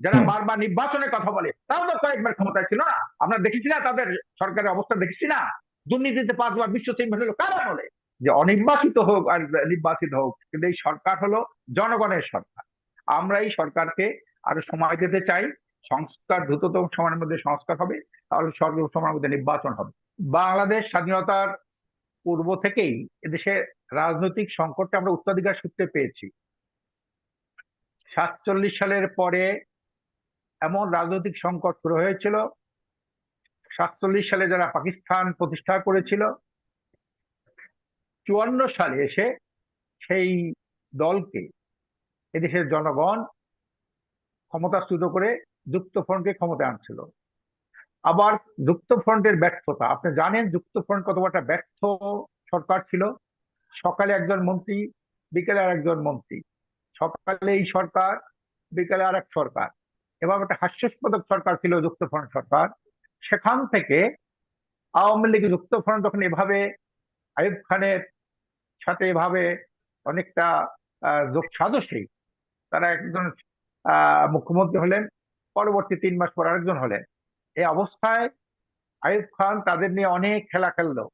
যারা বারবার নির্বাচনের কথা বলে তাও তো কয়েকবার ক্ষমতায় ছিল না। আমরা দেখেছি না তাদের সরকারের অবস্থা দেখেছি না। দুর্নীতিতে পাঁচবার বিশ্ব চ্যাম্পিয়ন হলো কারা বলে? যে অনির্বাচিত হোক আর নির্বাচিত হোক কিন্তু এই সরকার হলো জনগণের সরকার। আমরা এই সরকারকে আরও সময় দিতে চাই সংস্কার দ্রুততম সময়ের মধ্যে সংস্কার হবে তাহলে সর্ব সময়ের মধ্যে নির্বাচন হবে। বাংলাদেশ স্বাধীনতার পূর্ব থেকেই এদেশে রাজনৈতিক সংকটটা আমরা উত্তরাধিকার সূত্রে পেয়েছি। সাতচল্লিশ সালের পরে এমন রাজনৈতিক সংকট শুরু হয়েছিল। সাতচল্লিশ সালে যারা পাকিস্তান প্রতিষ্ঠা করেছিল, চুয়ান্ন সালে এসে সেই দলকে, এদেশের জনগণ ক্ষমতাচ্যুত করে যুক্ত ফ্রন্টকে ক্ষমতায় আনছিল। আবার যুক্ত ফ্রন্টের ব্যর্থতা, আপনি জানেন যুক্ত ফ্রন্ট কত একটা ব্যর্থ সরকার ছিল? সকালে একজন মন্ত্রী, বিকেলে আর একজন মন্ত্রী। সকালে এই সরকার, বিকেলে আর এক সরকার। এভাবে একটা হাস্যাস্পদক সরকার ছিল যুক্ত ফ্রন্ট সরকার। সেখান থেকে আওয়ামী লীগ যুক্ত ফ্রন্ট যখন এভাবে আইব খানের সাথে এভাবে অনেকটা যোগ সাদস্যই তারা একজন মুখ্যমন্ত্রী হলেন, পরবর্তী তিন মাস পর আরেকজন হলেন। এই অবস্থায় আইব খান তাদের নিয়ে অনেক খেলা খেললো।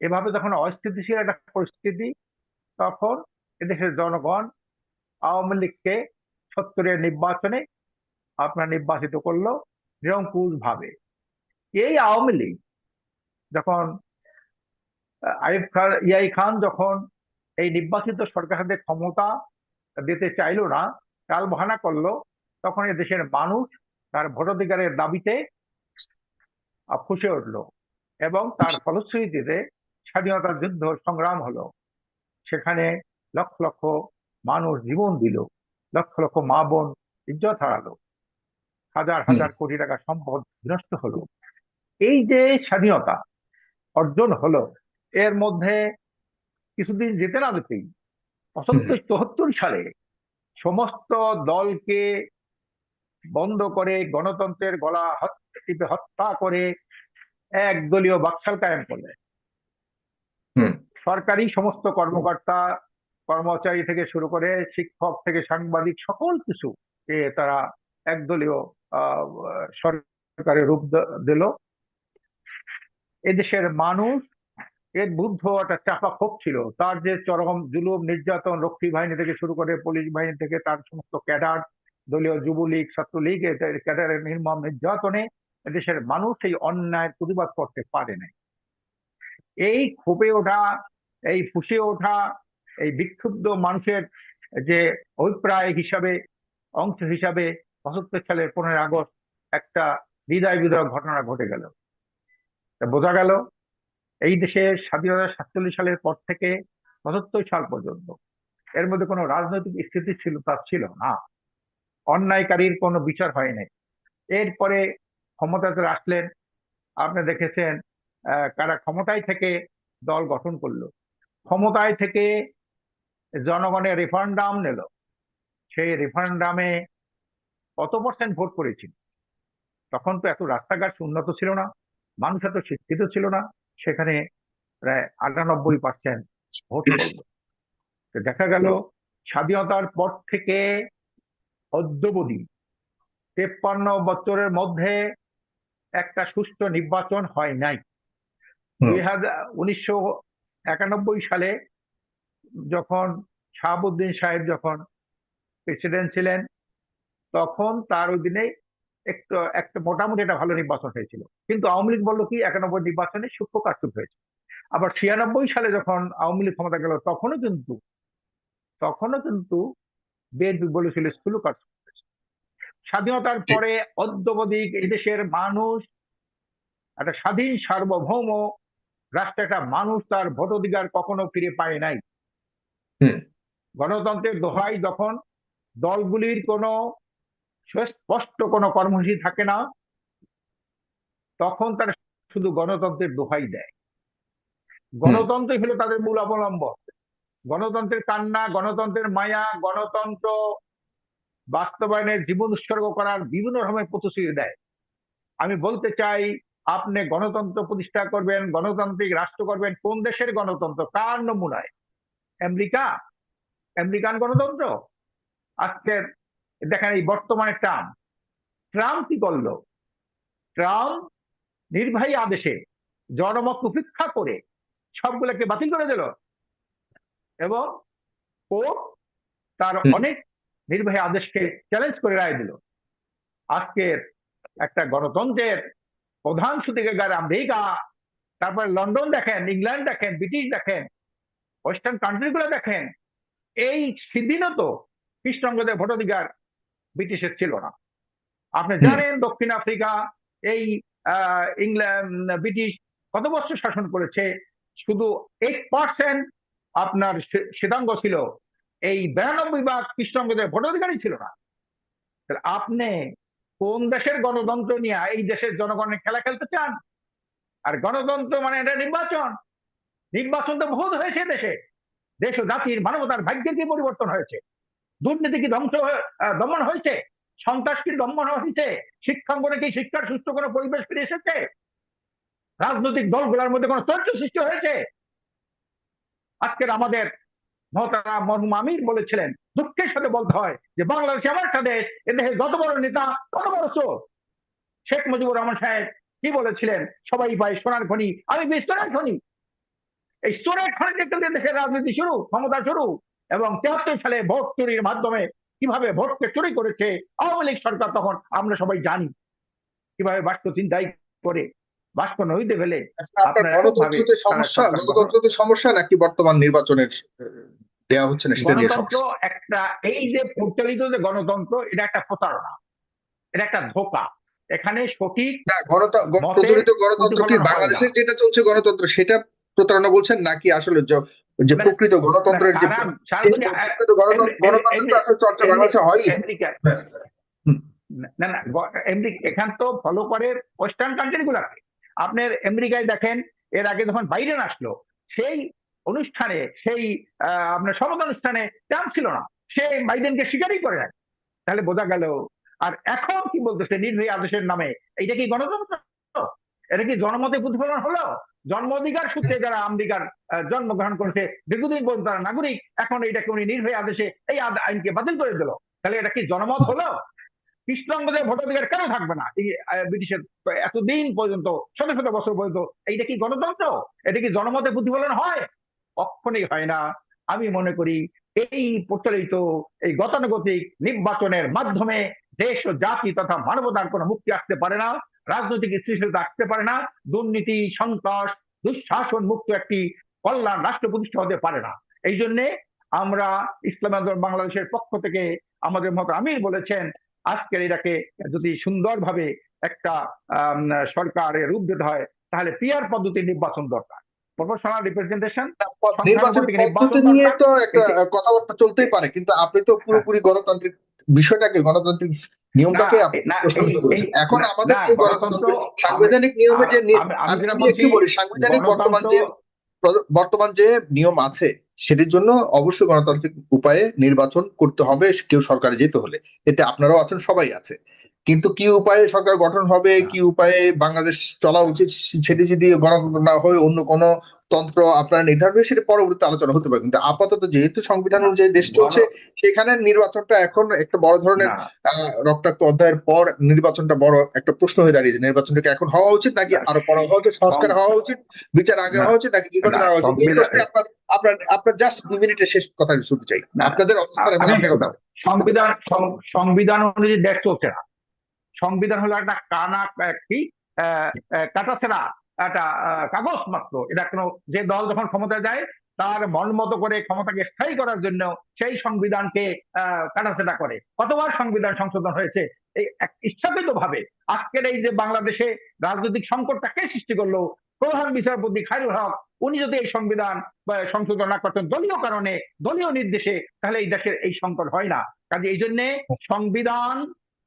এভাবে যখন অস্থিতিশীল একটা পরিস্থিতি, তখন এদেশের জনগণ আওয়ামী লীগকে সত্তরের নির্বাচনে আপনার নির্বাচিত করল নিরঙ্কুশ ভাবে এই আওয়ামী লীগ যখন আইব খান ইয়াই খান যখন এই নির্বাচিত সরকার হাতে ক্ষমতা দিতে চাইলো না কাল বহানা করল, তখন এ দেশের মানুষ তার ভোটাধিকারের দাবিতে ফুঁসে উঠল এবং তার ফলশ্রুতিতে স্বাধীনতার যুদ্ধ সংগ্রাম হলো। সেখানে লক্ষ লক্ষ মানুষ জীবন দিল, লক্ষ লক্ষ মা বোন ইজ্জত হারালো। হাজার হাজার কোটি টাকা সম্পদ বিনষ্ট হলো। এই যে স্বাধীনতা অর্জন হলো এর মধ্যে কিছুদিন যেতে না যেতেই পঁচাত্তর চুয়াত্তর সালে সমস্ত দলকে বন্ধ করে গণতন্ত্রের গলা টিপে হত্যা করে একদলীয় বাকশাল কায়েম করলেন। সরকারি সমস্ত কর্মকর্তা কর্মচারী থেকে শুরু করে শিক্ষক থেকে সাংবাদিক সকল কিছু তারা একদলীয় সরকারের রূপ দিল। এদেশের মানুষ, এর বুদ্ধ একটা চাপা ক্ষোভ ছিল। তার যে চরম জুলুম, নির্যাতন, রক্ষী বাহিনী থেকে শুরু করে পুলিশ বাহিনী থেকে, তার সমস্ত ক্যাডার, দলীয় যুবলীগ, ছাত্রলীগ ক্যাডারের নির্মম নির্যাতনে এদেশের মানুষ এই অন্যায় প্রতিবাদ করতে পারে নাই। এই ক্ষোভে ওঠা, এই ফুসে ওঠা, এই বিক্ষুব্ধ মানুষের যে অভিপ্রায় হিসাবে, অংশ হিসাবে পঁচাত্তর সালের পনেরোই আগস্ট একটা হৃদয় বিদয় ঘটনা ঘটে গেল। বোঝা গেল, এই দেশের স্বাধীনতা সাতচল্লিশ সালের পর থেকে পঁচাত্তর সাল পর্যন্ত। এর মধ্যে কোনো রাজনৈতিক স্থিতি ছিল তা ছিল না। অন্যায়কারীর কোনো বিচার হয় নাই। এরপরে ক্ষমতাতে আসলেন, আপনি দেখেছেন কারা ক্ষমতায় থেকে দল গঠন করল। ক্ষমতায় থেকে জনগণের রেফারেন্ডাম নিল। সেই রেফারেন্ডামে কত পার্সেন্ট ভোট করেছিল। তখন তো এত রাস্তাঘাট উন্নত ছিল না মানুষ এত শিক্ষিত ছিল না সেখানে প্রায় আটানব্বই পার্সেন্ট ভোট তো দেখা গেল স্বাধীনতার পর থেকে অদ্যবধি তেপ্পান্ন বছরের মধ্যে একটা সুষ্ঠু নির্বাচন হয় নাই। দুই হাজার উনিশশো একানব্বই সালে যখন শাহাবুদ্দিন সাহেব যখন প্রেসিডেন্ট ছিলেন তখন তার অধীনে একটু একটা মোটামুটি একটা ভালো নির্বাচন হয়েছিল। কিন্তু আওয়ামী লীগ বলল কি একানব্বই নির্বাচনে সূক্ষ্ম কারচুপ হয়েছে। আবার ছিয়ানব্বই সালে যখন আওয়ামী লীগ ক্ষমতা গেল তখনও কিন্তু তখনও কিন্তু বিএনপি বলেছিল স্থূল কারচুপ হয়েছে। স্বাধীনতার পরে অদ্যবধি এদেশের মানুষ একটা স্বাধীন সার্বভৌম রাষ্ট্রে একটা মানুষ তার ভোটাধিকার কখনো ফিরে পায় নাই। হুম। গণতন্ত্রের দোহাই যখন দলগুলির কোনো সুস্পষ্ট কোনো কর্মসূচি থাকে না। তখন তারা শুধু গণতন্ত্রের দোহাই দেয়। গণতন্ত্রই হলো তাদের মূল অবলম্বন গণতন্ত্রের কান্না, গণতন্ত্রের মায়া, গণতন্ত্র বাস্তবায়নের জীবন উৎসর্গ করার বিভিন্ন রকমের প্রতিশ্রুতি দেয়। আমি বলতে চাই, আপনি গণতন্ত্র প্রতিষ্ঠা করবেন, গণতান্ত্রিক রাষ্ট্র করবেন, কোন দেশের গণতন্ত্র? কার নমুনায়? আমেরিকা? আমেরিকান গণতন্ত্র? আজকের দেখেন এই বর্তমানে ট্রাম্প ট্রাম্প কি করল ট্রাম্প নির্বাহী আদেশে জনমত উপেক্ষা করে সবগুলোকে বাতিল করে দিল এবং কোর্ট তার। অনেক নির্বাহী আদেশকে চ্যালেঞ্জ করে রায় দিল আজকের একটা গণতন্ত্রের প্রধান সূতিকাগার আমেরিকা তারপরে লন্ডন দেখেন ইংল্যান্ড দেখেন ব্রিটিশ দেখেন ওয়েস্টার্ন কান্ট্রি গুলো দেখেন এই সেদিনও তো কৃষ্ণাঙ্গদের ভোটাধিকার ব্রিটিশের ছিল না। আপনি জানেন দক্ষিণ আফ্রিকা এই ইংল্যান্ড ব্রিটিশ কত বছর শাসন করেছে? শুধু এইট পার্সেন্ট আপনার শ্বেতাঙ্গ ছিল। এই বিরানব্বই ভাগ কৃষ্ণাঙ্গদের ভোটাধিকারই ছিল না। আপনি কোন দেশের গণতন্ত্র নিয়ে এই দেশের জনগণের খেলা খেলতে চান? আর গণতন্ত্র মানে এটা নির্বাচন। নির্বাচন তো বহুত হয়েছে দেশে। দেশ ও জাতির মানবতার ভাগ্যের কি পরিবর্তন হয়েছে? দুর্নীতি কি ধ্বংস দমন হয়েছে? সন্ত্রাস কি দমন হয়েছে? শিক্ষাঙ্গনে কি শিক্ষার সুস্থ কোনো পরিবেশ ফিরে এসেছে? রাজনৈতিক দলগুলোর মধ্যে কোনো চরিত্র সৃষ্টি হয়েছে? আজকের আমাদের মহতারা মরহুম আমির বলেছিলেন, দুঃখের সাথে বলতে হয় যে বাংলাদেশ এমন একটা দেশ এদেশে যত বড় নেতা, তত বড় চোর। শেখ মুজিবুর রহমান সাহেব কি বলেছিলেন? সবাই পায় সোনার খনি। আমি বিস্তরের খনি? এই চোরের খনি দেখতে দেশের রাজনীতি শুরু, ক্ষমতা শুরু। এবং তেহাত্তর সালে ভোট চুরির মাধ্যমে কীভাবে ভোটকে চুরি করেছে আওয়ামী লীগ সরকার তখন আমরা সবাই জানি। কীভাবে বাক্য চিন্তাই করে বাক্য নইতে ফেলে গণতন্ত্রতে সমস্যা নাকি বর্তমান নির্বাচনের দেয়া হচ্ছে না সেটা নিয়ে সমস্যা? একটা এই যে পরিচালিত যে গণতন্ত্র এটা একটা প্রতারণা এটা একটা ধোকা। এখানে সঠিক গণতন্ত্র প্রচলিত গণতন্ত্র কি। বাংলাদেশের যেটা চলছে গণতন্ত্র সেটা প্রতারণা বলছেন নাকি আসলে য- যে প্রকৃত গণতন্ত্রের যে চর্চা বাংলাদেশে হয়। না না এখান তো ফলো করে ওয়েস্টার্ন কান্ট্রি গুলাকে আপনার আমেরিকায় দেখেন এর আগে যখন বাইডেন আসলো সেই অনুষ্ঠানে সেই আপনার শপথ অনুষ্ঠানে ট্রাম্প ছিল না। সে বাইডেনকে স্বীকারই করে না তাহলে বোঝা গেল আর এখন কি বলতেছে নির্ভয় আদেশের নামে? এইটা কি গণতন্ত্র? এটা কি জনমতে প্রতিফলন হলো? জন্ম অধিকার সূত্রে যারা আমেরিকার জন্মগ্রহণ করেছে দীর্ঘদিন পর্যন্ত তারা নাগরিক এখন এইটাকে উনি নির্ভয় আদেশে এই আইনকে বাতিল করে দিল। তাহলে এটা কি জনমত হলো? কৃষ্ণাঙ্গদের ভোটাধিকার কেন থাকবে না? এই ব্রিটিশের এতদিন পর্যন্ত শত শত বছর পর্যন্ত এইটা কি গণতন্ত্র? এটা কি জনমতে প্রতিফলন হয়? কখনই হয় না। আমি মনে করি এই প্রচলিত এই গতানুগতিক নির্বাচনের মাধ্যমে দেশ ও জাতি তথা মানবতার কোনো মুক্তি আসতে পারে না। রাজনৈতিক স্থিতিশীলতা আসতে পারে না দুর্নীতি সন্ত্রাস দুঃশাসন মুক্ত একটি কল্যাণ রাষ্ট্র প্রতিষ্ঠা হতে পারে না। এই জন্যে আমরা ইসলাম আন্দোলন বাংলাদেশের পক্ষ থেকে আমাদের মতো আমির বলেছেন আজকের এটাকে যদি সুন্দরভাবে একটা সরকারের রূপ দিতে হয় তাহলে পিয়ার পদ্ধতির নির্বাচন দরকার। প্রফেশনাল রিপ্রেজেন্টেশন নির্বাচন পদ্ধতি নিয়ে তো একটা কথাবার্তা চলতেই পারে কিন্তু আপনি তো পুরোপুরি গণতান্ত্রিক বিষয়টাকে গণতান্ত্রিক নিয়মটাকে এখন আমাদের যে গণতন্ত্র সাংবিধানিক নিয়মে যে আমি একটু বলি সাংবিধানিক বর্তমান যে বর্তমান যে নিয়ম আছে সেটির জন্য অবশ্যই গণতান্ত্রিক উপায়ে নির্বাচন করতে হবে কেউ সরকারে যেতে হলে। এতে আপনারাও আছেন সবাই আছে। কিন্তু কি উপায়ে সরকার গঠন হবে কি উপায়ে বাংলাদেশ চলা উচিত সেটি যদি গণতন্ত্র না হয় অন্য কোনো তন্ত্র আপনারা নির্ধারণ করে সেটা পরবর্তী আলোচনা হতে পারে। কিন্তু আপাতত যেহেতু সংবিধান অনুযায়ী দেশ চলছে সেখানে নির্বাচনটা এখন একটা বড় ধরনের রক্তাক্ত অধ্যায়ের পর নির্বাচনটা বড় একটা প্রশ্ন হয়ে দাঁড়িয়েছে। নির্বাচনটা কি এখন হওয়া উচিত নাকি আরও পরে হওয়া উচিত সংস্কার হওয়া উচিত বিচার আগে হওয়া উচিত নাকি নির্বাচন হওয়া উচিত? এই প্রশ্নে আপনার আপনার আপনার জাস্ট দুই মিনিটের শেষ কথা শুনতে চাই। না, আপনাদের অবস্থা সংবিধান সংবিধান অনুযায়ী দেশ চলছে না। সংবিধান হলো একটা কানা একটি কাটাছেড়া একটা কাগজ মাত্র। এটা কোনো যে দল যখন ক্ষমতা যায় তার মন মতো করে ক্ষমতাকে স্থায়ী করার জন্য সেই সংবিধানকে কাটাছেড়া করে। কতবার সংবিধান সংশোধন হয়েছে? এই ইচ্ছাকৃত ভাবে আজকের এই যে বাংলাদেশে রাজনৈতিক সংকটটা কে সৃষ্টি করল প্রধান বিচারপতি খায়রুল হক উনি যদি এই সংবিধান সংশোধন না করতেন দলীয় কারণে দলীয় নির্দেশে তাহলে এই দেশের এই সংকট হয় না। কাজে এই জন্যে সংবিধান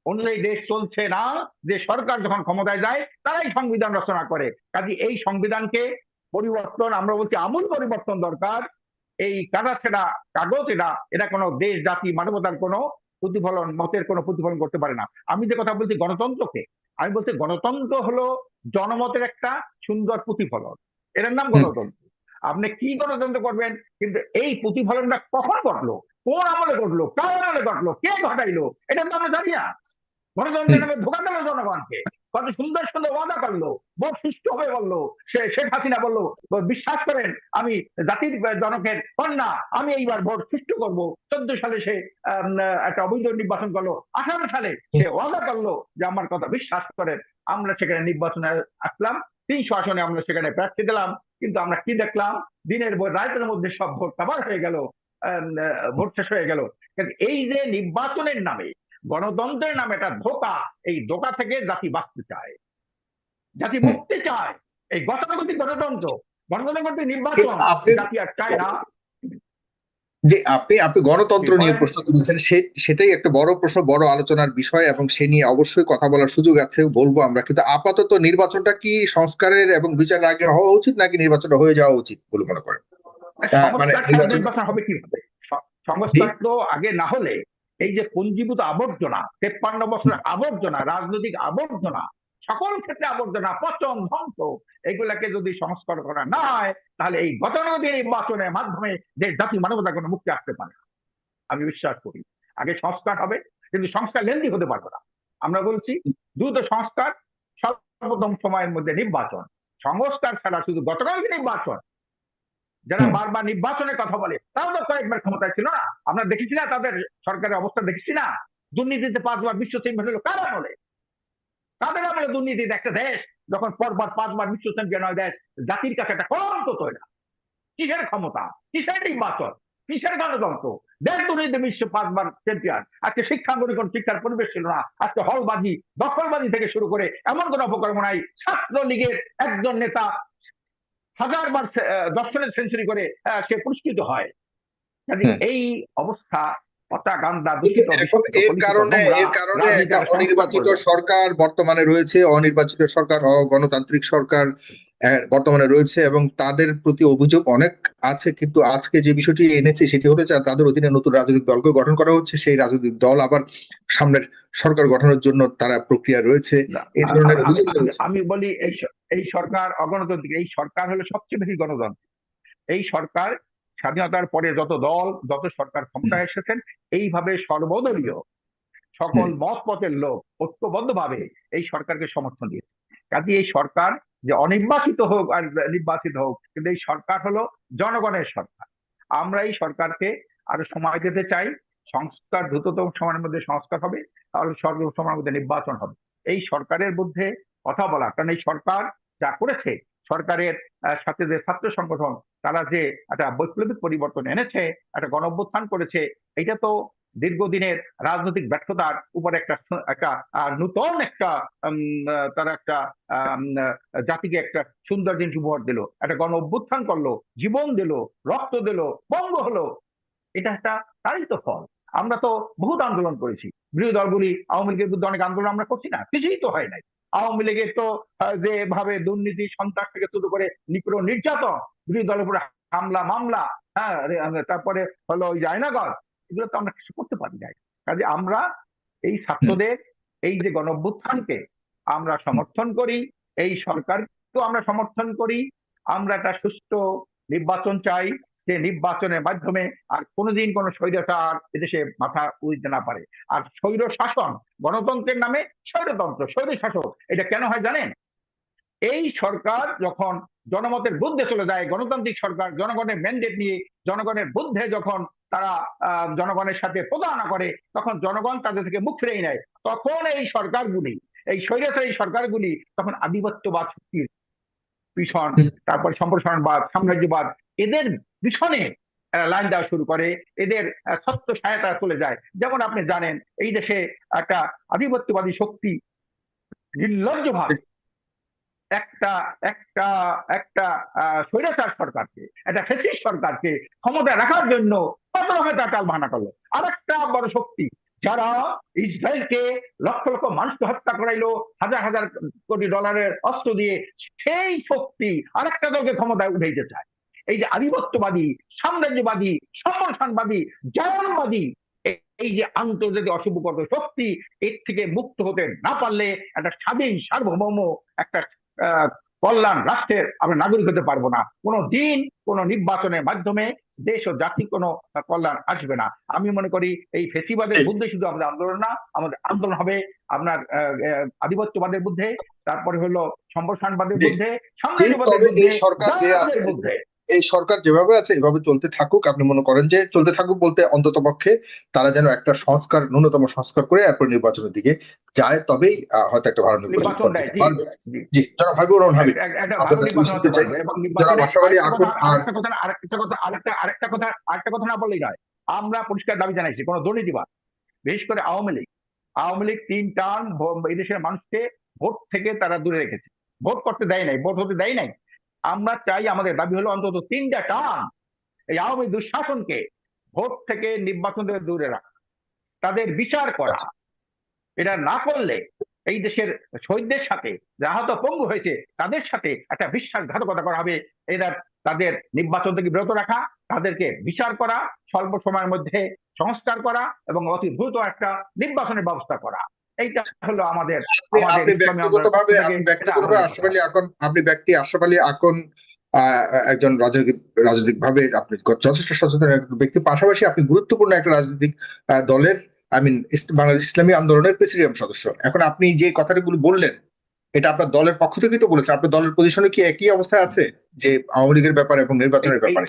অনুযায়ী দেশ চলছে না যে সরকার যখন ক্ষমতায় যায় তারাই সংবিধান রচনা করে। কাজে এই সংবিধানকে পরিবর্তন আমরা বলছি আমূল পরিবর্তন দরকার। এই কাটাছেড়া কাগজ এটা এটা কোনো দেশ জাতি মানবতার কোনো প্রতিফলন মতের কোনো প্রতিফলন করতে পারে না। আমি যে কথা বলছি গণতন্ত্রকে আমি বলছি গণতন্ত্র হলো জনমতের একটা সুন্দর প্রতিফলন। এটার নাম গণতন্ত্র। আপনি কি গণতন্ত্র করবেন? কিন্তু এই প্রতিফলনটা কখন ঘটলো? কোন আমলে ঘটলো? কার আমলে ঘটলো? কে ঘটাইলো? এটা তো আমরা জানি না। গণতন্ত্রের নামে ধোকা দিল জনগণকে কত সুন্দর সুন্দর ওয়াদা করল ভোট সুষ্ঠু হবে বলল সে শেখ হাসিনা বলল বিশ্বাস করেন আমি জাতির জনকের কন্যা আমি এইবার ভোট সুষ্ঠু করব। চোদ্দ সালে সে একটা অবৈধ নির্বাচন করল। আঠারো সালে সে ওয়াদা করল যে আমার কথা বিশ্বাস করেন আমরা সেখানে নির্বাচনে আসলাম তিনশো আসনে আমরা সেখানে প্রার্থী দিলাম কিন্তু আমরা কি দেখলাম? দিনের রাতের মধ্যে সব ভোট কাবার হয়ে গেল। ভোট শেষ হয়ে গেল। এই যে নির্বাচনের নামে গণতন্ত্রের নামে একটা ধোকা এই ধোকা থেকে জাতি বাঁচতে চায়। জাতি মুক্তি চায়। এই গতানুগতিক গণতন্ত্র গণতান্ত্রিক নির্বাচন জাতি আর চায় না। যে আপনি আপনি গণতন্ত্র নিয়ে প্রশ্ন তুলেছেন সেটাই একটা বড় প্রশ্ন বড় আলোচনার বিষয় এবং সে নিয়ে অবশ্যই কথা বলার সুযোগ আছে বলব আমরা। কিন্তু আপাতত নির্বাচনটা কি সংস্কারের এবং বিচারের আগে হওয়া উচিত নাকি নির্বাচনটা হয়ে যাওয়া উচিত বলে মনে করেন? নির্বাচন- নির্বাচন হবে কীভাবে? সংস্কার তো আগে না হলে এই যে পঞ্জীভূত আবর্জনা তেপ্পান্ন বছরের আবর্জনা রাজনৈতিক আবর্জনা সকল ক্ষেত্রে আবর্জনা পচন ধ্বংস এগুলাকে যদি সংস্কার করা না হয় তাহলে এই গতানুগতিক নির্বাচনের মাধ্যমে যে জাতি মানবতা কোনো মুক্তি আসতে পারে না। আমি বিশ্বাস করি। আগে সংস্কার হবে কিন্তু সংস্কার লেন্দি হতে পারবে না। আমরা বলছি দ্রুত সংস্কার সর্বপ্রথম সময়ের মধ্যে নির্বাচন। সংস্কার ছাড়া শুধু গতকালকে নির্বাচন যারা বারবার নির্বাচনের কথা বলে তাও তো কয়েকবার ক্ষমতায় ছিল না। আমরা দেখেছি না তাদের সরকারের অবস্থা দেখেছি না। দুর্নীতিতে পাঁচবার বিশ্ব চ্যাম্পিয়ন হলো কার আমলে তাদের আমলে দুর্নীতিতে একটা দেশ। যখন পরপর পাঁচবার বিশ্ব চ্যাম্পিয়ন হয় দেশ জাতির কাছে একটা কলঙ্ক তৈরি। কিসের ক্ষমতা? কিসের নির্বাচন? কিসের গণতন্ত্র? দেশ দুর্নীতি বিশ্ব পাঁচবার চ্যাম্পিয়ন আজকে শিক্ষাঙ্গনে কোন শিক্ষার পরিবেশ ছিল না। আজকে হলবাজি দখলবাজি থেকে শুরু করে এমন কোন অপকর্ম নাই। ছাত্র লীগের একজন নেতা হাজারবার দর্শনের সেঞ্চুরি করে সে পুরস্কৃত হয়। এই অবস্থা এর কারণে এর কারণে একটা অনির্বাচিত সরকার বর্তমানে রয়েছে অনির্বাচিত সরকার অগণতান্ত্রিক সরকার বর্তমানে রয়েছে এবং তাদের প্রতি অভিযোগ অনেক আছে কিন্তু আজকে যে বিষয়টি এনেছে সেটি হলো তাদের অধীনে নতুন রাজনৈতিক দলকে গঠন করা হচ্ছে সেই রাজনৈতিক দল আবার সামনের সরকার গঠনের জন্য তারা প্রক্রিয়া রয়েছে। এই ধরনের অভিযোগ। আমি বলি এই সরকার অগণতান্ত্রিক এই সরকার হলো সবচেয়ে বেশি গণতন্ত্র এই সরকার স্বাধীনতার পরে যত দল যত সরকার ক্ষমতায় এসেছেন এইভাবে সর্বদলীয় সকল মত পথের লোক ঐক্যবদ্ধ ভাবে এই সরকারকে সমর্থন দিয়েছে কাজে এই সরকার যে অনির্বাচিত হোক আর নির্বাচিত হোক কিন্তু এই সরকার হলো জনগণের সরকার। আমরা এই সরকারকে আরও সময় দিতে চাই সংস্কার দ্রুততম সময়ের মধ্যে সংস্কার হবে তাহলে সর্ব সময়ের মধ্যে নির্বাচন হবে। এই সরকারের মধ্যে কথা বলা কারণ এই সরকার যা করেছে সরকারের সাথে যে ছাত্র সংগঠন, তারা যে একটা বৈপ্লবিক পরিবর্তন এনেছে, একটা গণ অভ্যুত্থান করেছে, এটা তো দীর্ঘদিনের রাজনৈতিক ব্যর্থতার উপর একটা একটা নূতন একটা তারা একটা জাতিকে একটা সুন্দর জিনিস উপহার দিল, একটা গণ অভ্যুত্থান করল, জীবন দিল, রক্ত দিল, বঙ্গ হলো, এটা একটা তারই তো ফল। আমরা তো বহুত আন্দোলন করেছি। বিরোধী দলগুলি আওয়ামী লীগের বিরুদ্ধে অনেক আন্দোলন আমরা করছি না, কিছুই তো হয় নাই। আওয়ামী লীগের তো যেভাবে দুর্নীতি, সন্ত্রাস থেকে শুরু করে নিপীড় নির্যাতন, বিরোধী দলের উপরে হামলা, মামলা হ্যাঁ তারপরে হলো ওই আয়নাগর এগুলো তো আমরা কিছু করতে পারি নাই। কাজে আমরা এই ছাত্রদের, এই যে গণভ্যুত্থানকে আমরা সমর্থন করি, এই সরকারকেও আমরা সমর্থন করি, আমরা একটা সুষ্ঠু নির্বাচন চাই যে নির্বাচনের মাধ্যমে আর কোনোদিন কোনো স্বৈরাচার এদেশে মাথা উইতে না পারে। আর স্বৈর শাসন গণতন্ত্রের নামে স্বৈরতন্ত্র স্বৈর শাসক এটা কেন হয় জানেন? এই সরকার যখন জনমতের বুদ্ধে চলে যায় গণতান্ত্রিক সরকার জনগণের ম্যান্ডেট নিয়ে জনগণের বুদ্ধে যখন তারা আহ, জনগণের সাথে প্রতারণা করে তখন জনগণ তাদের থেকে মুখ ফিরেই নেয়। তখন এই সরকারগুলি এই স্বৈরাচারী সরকারগুলি তখন আধিপত্যবাদ শক্তির পিছন তারপর সম্প্রসারণবাদ সাম্রাজ্যবাদ এদের পিছনে লাইন দেওয়া শুরু করে। এদের সত্য সহায়তা চলে যায়। যেমন আপনি জানেন, এই দেশে একটা আধিপত্যবাদী শক্তি নির্লজ্জভাবে একটা একটা একটা স্বৈরাচার সরকারকে, একটা ফেসিস সরকারকে ক্ষমতা রাখার জন্য কত রকমের টাল বাহানা করল। আর একটা বড় শক্তি, যারা ইসরায়েলকে লক্ষ লক্ষ মানুষকে হত্যা করাইলো, হাজার হাজার কোটি ডলারের অস্ত্র দিয়ে, সেই শক্তি আরেকটা দলকে ক্ষমতায় উঠাইতে চায়। এই যে আধিপত্যবাদী সাম্রাজ্যবাদী সম্প্রসারণবাদী জায়নবাদী এই যে আন্তর্জাতিক অশুভকর্ত শক্তি এর থেকে মুক্ত হতে না পারলে একটা স্বাধীন সার্বভৌম একটা কল্যাণ রাষ্ট্রের আমরা নাগরিক হতে পারব না কোনো দিন কোনো নির্বাচনের মাধ্যমে দেশ ও জাতি কোনো কল্যাণ আসবে না আমি মনে করি এই ফেসিবাদের। বুদ্ধে শুধু আমাদের আন্দোলন না আমাদের আন্দোলন হবে আপনার আধিপত্যবাদের বুদ্ধে তারপরে হলো সম্প্রসারণবাদের। বুদ্ধে সাম্রাজ্যবাদের বুদ্ধে এই সরকার যেভাবে আছে এভাবে চলতে থাকুক। আপনি মনে করেন যে চলতে থাকুক বলতে অন্তত পক্ষে তারা যেন একটা সংস্কার ন্যূনতম সংস্কার করে এরপর নির্বাচনের দিকে যায় তবেই হয়তো একটা ভালো নির্বাচন করতে পারবে। জি। আর আরেকটা কথা আরেকটা কথা আরেকটা আরেকটা কথা আরেকটা কথা না বললেই নয়। আমরা পরিষ্কার দাবি জানাইছি কোন দুর্নীতিবাদ। বিশেষ করে আওয়ামী লীগ। আওয়ামী লীগ তিন টার্ম এই দেশের মানুষকে ভোট থেকে তারা দূরে রেখেছে। ভোট করতে দেয় নাই ভোট হতে দেয় নাই। আমরা চাই আমাদের দাবি হলো অন্তত তিনটা টার্ম এই আওয়ামী দুঃশাসনকে ভোট থেকে নির্বাচন থেকে দূরে রাখা তাদের বিচার করা। এটা না করলে এই দেশের শহীদদের সাথে হয়তো পঙ্গু হয়েছে তাদের সাথে একটা বিশ্বাসঘাতকতা করা হবে। এরা তাদের নির্বাচন থেকে বিরত রাখা তাদেরকে বিচার করা স্বল্প সময়ের মধ্যে সংস্কার করা এবং অতি দ্রুত একটা নির্বাচনের ব্যবস্থা করা। এইটা হলো আমাদের আপনি ইসলামী ব্যক্তিগতভাবে আন্দোলন আপনি থেকে ব্যক্তিগতভাবে আশরাফ আলী আকন আপনি ব্যক্তি আশরাফ আলী আকন একজন রাজনৈতিক রাজনৈতিক ভাবে আপনি যথেষ্ট সচেতন ব্যক্তি। পাশাপাশি আপনি গুরুত্বপূর্ণ একটা রাজনৈতিক দলের আই মিন বাংলাদেশ ইসলামী আন্দোলনের প্রেসিডিয়াম সদস্য। এখন আপনি যে কথাগুলো বললেন এটা আপনার দলের পক্ষ থেকেই তো বলেছেন আপনার দলের পজিশনে কি একই অবস্থায় আছে? যে আওয়ামী লীগের ব্যাপারে এবং নির্বাচনের ব্যাপারে।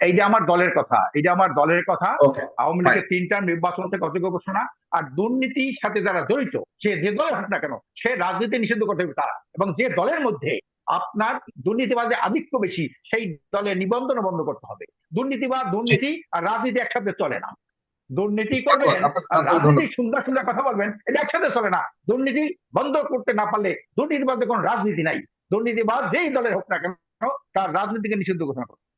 এই- যে আমার দলের কথা এই যে আমার দলের কথা আওয়ামী লীগের তিনটা নির্বাচন থেকে অযোগ্য ঘোষণা? আর দুর্নীতির সাথে যারা জড়িত সে যে দলে হোক না কেন সে রাজনীতি নিষিদ্ধ করতে হবে তারা। এবং যে দলের মধ্যে আপনার দুর্নীতিবাদের আধিক্য বেশি সেই দলের নিবন্ধন বন্ধ করতে হবে। দুর্নীতিবাদ দুর্নীতি আর রাজনীতি একসাথে চলে না। দুর্নীতি করবেন রাজনীতি সুন্দর সুন্দর কথা বলবেন এটা একসাথে চলে না। দুর্নীতি বন্ধ করতে না পারলে দুর্নীতিবাদে কোনো রাজনীতি নাই। দুর্নীতিবাদ যেই দলের হোক না কেন তার রাজনীতিকে নিষিদ্ধ ঘোষণা করে